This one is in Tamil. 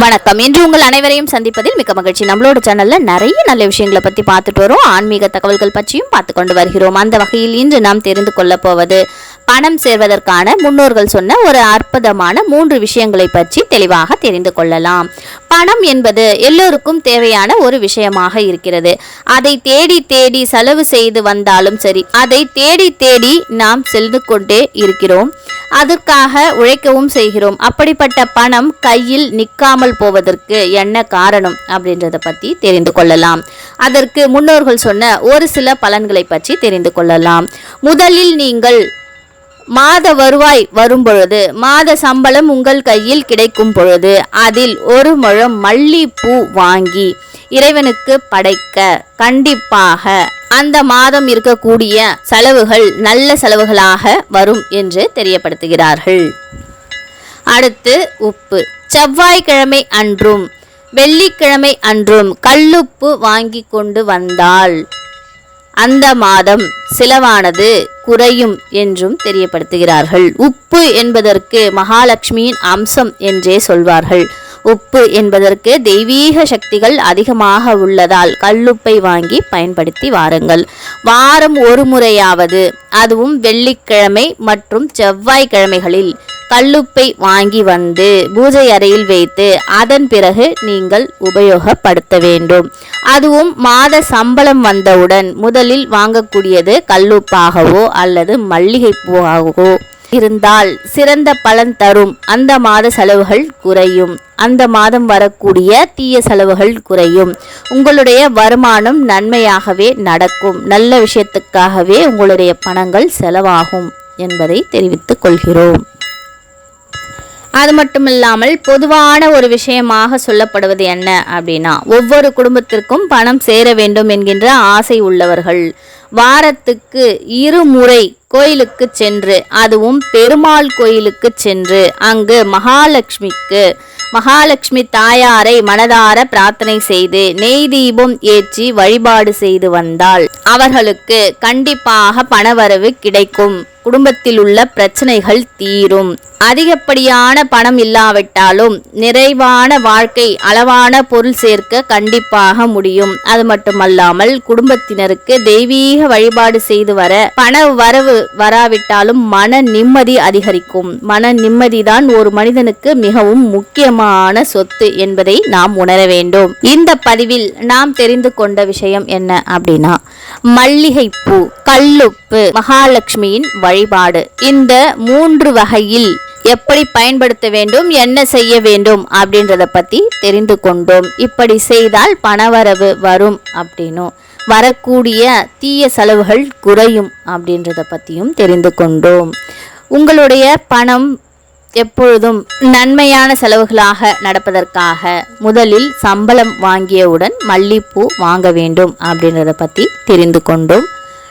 வணக்கம். இன்று உங்கள் அனைவரையும் சந்திப்பதில் மிக்க மகிழ்ச்சி. நம்மளோட சேனல்ல நிறைய நல்ல விஷயங்களை பத்தி பார்த்துட்டு வரோம். ஆன்மீக தகவல்கள் பற்றியும் பார்த்து கொண்டு வருகிறோம். அந்த வகையில் இன்று நாம் தெரிந்து கொள்ள போவது பணம் சேர்வதற்கான முன்னோர்கள் சொன்ன ஒரு அற்புதமான மூன்று விஷயங்களை பற்றி தெளிவாக தெரிந்து கொள்ளலாம். பணம் என்பது எல்லோருக்கும் தேவையான ஒரு விஷயமாக இருக்கிறது. அதை தேடி தேடி செலவு செய்து வந்தாலும் சரி அதை தேடி தேடி நாம் சென்று கொண்டே இருக்கிறோம். அதற்காக உழைக்கவும் செய்கிறோம். அப்படிப்பட்ட பணம் கையில் நிற்காமல் போவதற்கு என்ன காரணம் அப்படின்றத பற்றி தெரிந்து கொள்ளலாம். அதற்கு முன்னோர்கள் சொன்ன ஒரு சில பலன்களை பற்றி தெரிந்து கொள்ளலாம். முதலில் நீங்கள் மாத வருவாய் வரும் பொழுது மாத சம்பளம் உங்கள் கையில் கிடைக்கும் பொழுது அதில் ஒரு முழம் மல்லிப்பூ வாங்கி இறைவனுக்கு படைக்க. கண்டிப்பாக அந்த மாதம் இருக்கக்கூடிய செலவுகள் நல்ல செலவுகளாக வரும் என்று தெரியப்படுத்துகிறார்கள். அடுத்து உப்பு. செவ்வாய்க்கிழமை அன்றும் வெள்ளிக்கிழமை அன்றும் கல்லுப்பு வாங்கி கொண்டு வந்தால் அந்த மாதம் செலவானது குறையும் என்றும் தெரியப்படுத்துகிறார்கள். உப்பு என்பதற்கு மகாலட்சுமியின் அம்சம் என்றே சொல்வார்கள். உப்பு என்பதற்கு தெய்வீக சக்திகள் அதிகமாக உள்ளதால் கல்லுப்பை வாங்கி பயன்படுத்தி வாருங்கள். வாரம் ஒரு முறையாவது அதுவும் வெள்ளிக்கிழமை மற்றும் செவ்வாய்க்கிழமைகளில் கல்லுப்பை வாங்கி வந்து பூஜை அறையில் வைத்து அதன் பிறகு நீங்கள் உபயோகப்படுத்த வேண்டும். அதுவும் மாத சம்பளம் வந்தவுடன் முதலில் வாங்கக்கூடியது கல்லுப்பாகவோ அல்லது மல்லிகை பூவாகவோ இருந்தால் சிறந்த பலன் தரும். அந்த மாத செலவுகள் குறையும். அந்த மாதம் வரக்கூடிய தீய செலவுகள் குறையும். உங்களுடைய வருமானம் நன்மையாகவே நடக்கும். நல்ல விஷயத்துக்காகவே உங்களுடைய பணங்கள் செலவாகும் என்பதை தெரிவித்துக் கொள்கிறோம். அது மட்டும் இல்லாமல் பொதுவான ஒரு விஷயமாக சொல்லப்படுவது என்ன அப்படின்னா ஒவ்வொரு குடும்பத்திற்கும் பணம் சேர வேண்டும் என்கின்ற ஆசை உள்ளவர்கள். வாரத்துக்கு இருமுறை கோயிலுக்கு சென்று அதுவும் பெருமாள் கோயிலுக்கு சென்று அங்கு மகாலட்சுமிக்கு மகாலட்சுமி தாயாரை மனதார பிரார்த்தனை செய்து நெய் தீபம் ஏற்றி வழிபாடு செய்து வந்தால் அவர்களுக்கு கண்டிப்பாக பணவரவு கிடைக்கும். குடும்பத்தில் உள்ள பிரச்சனைகள் தீரும். அதிகப்படியான பணம் இல்லாவிட்டாலும் நிறைவான வாழ்க்கை அளவான பொருள் சேர்க்க கண்டிப்பாக முடியும். அது மட்டுமல்லாமல் குடும்பத்தினருக்கு தெய்வீக வழிபாடு செய்து வர பண வரவு வராவிட்டாலும் மன நிம்மதி அதிகரிக்கும். மன நிம்மதிதான் ஒரு மனிதனுக்கு மிகவும் முக்கியமான சொத்து என்பதை நாம் உணர வேண்டும். இந்த பதிவில் நாம் தெரிந்து கொண்ட விஷயம் என்ன அப்படின்னா மல்லிகைப்பூ கல்லுப்பு மகாலட்சுமியின் வழிபாடு. இந்த மூன்று வகையில் எப்படி பயன்படுத்த வேண்டும் என்ன செய்ய வேண்டும் அப்படின்றத பத்தி தெரிந்து கொண்டோம். இப்படி செய்தால் பணவரவு வரும் அப்படின்னும். வரக்கூடிய தீய செலவுகள் குறையும் அப்படின்றத பற்றியும் தெரிந்து கொண்டோம். உங்களுடைய பணம் எப்பொழுதும் நன்மையான செலவுகளாக நடப்பதற்காக முதலில் சம்பளம் வாங்கியவுடன் மல்லிப்பூ வாங்க வேண்டும் அப்படின்றத பற்றி தெரிந்து கொண்டோம்.